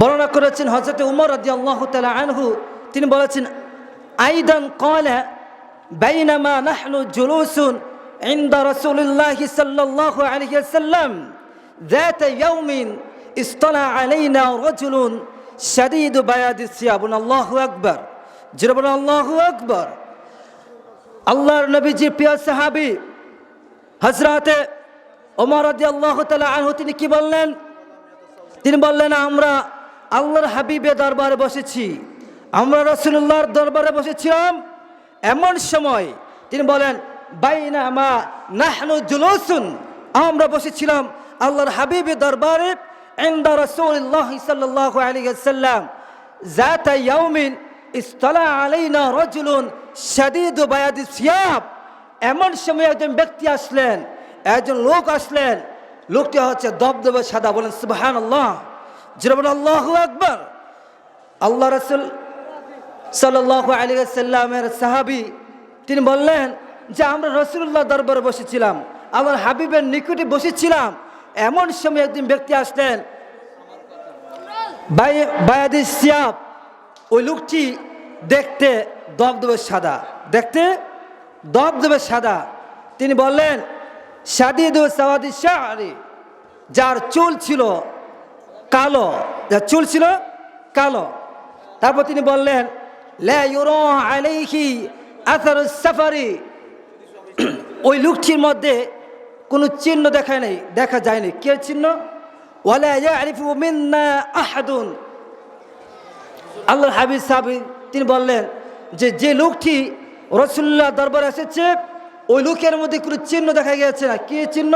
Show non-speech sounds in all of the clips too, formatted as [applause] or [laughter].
বর্ণনা করেছেন হজরত উমর রাজি আল্লাহ তালা আনহু তিনি বলেছেন আইদান কলা বাইনামা নাহনু জুলুসুন عند رسول الله صلى الله عليه وسلم ذات يوم اصطلع علينا رجل شديد بياض الثياب الله أكبر جربنا الله أكبر আল্লাহর নবীজি প্রিয় সাহাবি হজরতে ওমর রাজি আল্লাহ তালা আনহু তিনি কি বললেন তিনি বললেন আমরা আল্লাহর হাবিবে দরবারে বসেছি। আমরা রসুল্লাহর দরবারে বসেছিলাম। এমন সময় তিনি বলেন, বাইনা মা নাহনু জুলুসুন। আমরা বসেছিলাম আল্লাহর হাবিবে দরবারে এন্দা রসুল্লাহ সাল্লাহ আলী সাল্লাম জাতা ইয়াউমিন ইস্তলা আলাইনা রজুলুন সাদিদ বায়াদি সিয়াব এমন সময় একজন ব্যক্তি আসলেন, একজন লোক আসলেন। লোকটি হচ্ছে দবদবে সাদা, বলেন সুবাহান আল্লাহ যেরকম আল্লাহ আকবর। আল্লাহ রসুল সাল্লাহ আলী সাল্লামের সাহাবি, তিনি বললেন যে, আমরা রসুল্লাহ দরবারে বসেছিলাম, আমার হাবিবের নিকটে বসেছিলাম। এমন সময় একদিন ব্যক্তি আসলেন। সিয়াব, ওই লোকটি দেখতে দবদবে সাদা, দেখতে দবদবে সাদা। তিনি বললেন, সাদিদ সাওয়াদি শাহরি, যার চুল ছিল কালো। যা চুল ছিল কালো। তারপর তিনি বললেন সাফারি। [clears throat] ওই লোকটির মধ্যে কোনো চিহ্ন দেখা নেই, দেখা যায়নি। কে চিহ্ন? আহাদুন। আল্লাহ হাবিব সাহাবি তিনি বললেন যে যে লোকটি রসুল্লাহ দরবার এসেছে, ওই লোকের মধ্যে কোনো চিহ্ন দেখা গেছে না। কি চিহ্ন?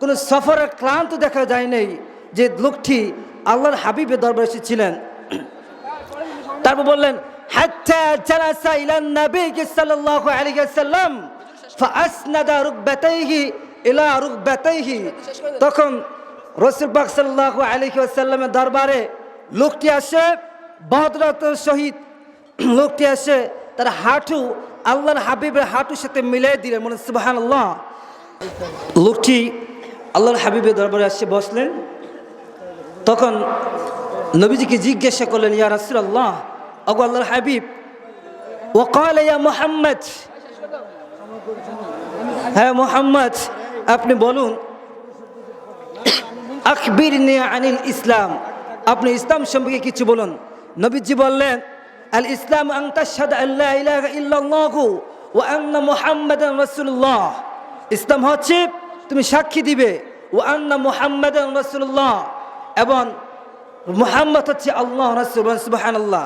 কোনো সফরের ক্লান্ত দেখা যায় নাই। যে লোকটি আল্লাহর হাবিবের দরবার এসেছিলেন। তারপর বললেন তখন রাসূল পাক সাল্লাল্লাহু আলাইহি দরবারে লোকটি আসে বদরতের সহিত লোকটি আসে, তার হাঁটু আল্লাহর হাবিবের হাঁটুর সাথে মিলিয়ে দিলেন মনে আল্লাহ লোকটি আল্লাহর হাবিবের দরবারে আসে বসলেন। তখন নবীজিকে জিজ্ঞাসা করলেন, ইয়া রাসুল আল্লাহ আগো আল্লাহর হাবিব ওকাল ইয়া মোহাম্মদ। হ্যাঁ মোহাম্মদ, আপনি বলুন। আকবির আনিল ইসলাম। আপনি ইসলাম সম্পর্কে কিছু বলুন। নবীজি বললেন, আল ইসলাম মুহাম্মাদান রাসূলুল্লাহ। ইসলাম হচ্ছে, তুমি সাক্ষী দিবে। ও আন্না মুহাম্মাদান রাসূলুল্লাহ। এবং মুহাম্মদ হচ্ছে আল্লাহ রাসূল সুবহানাল্লাহ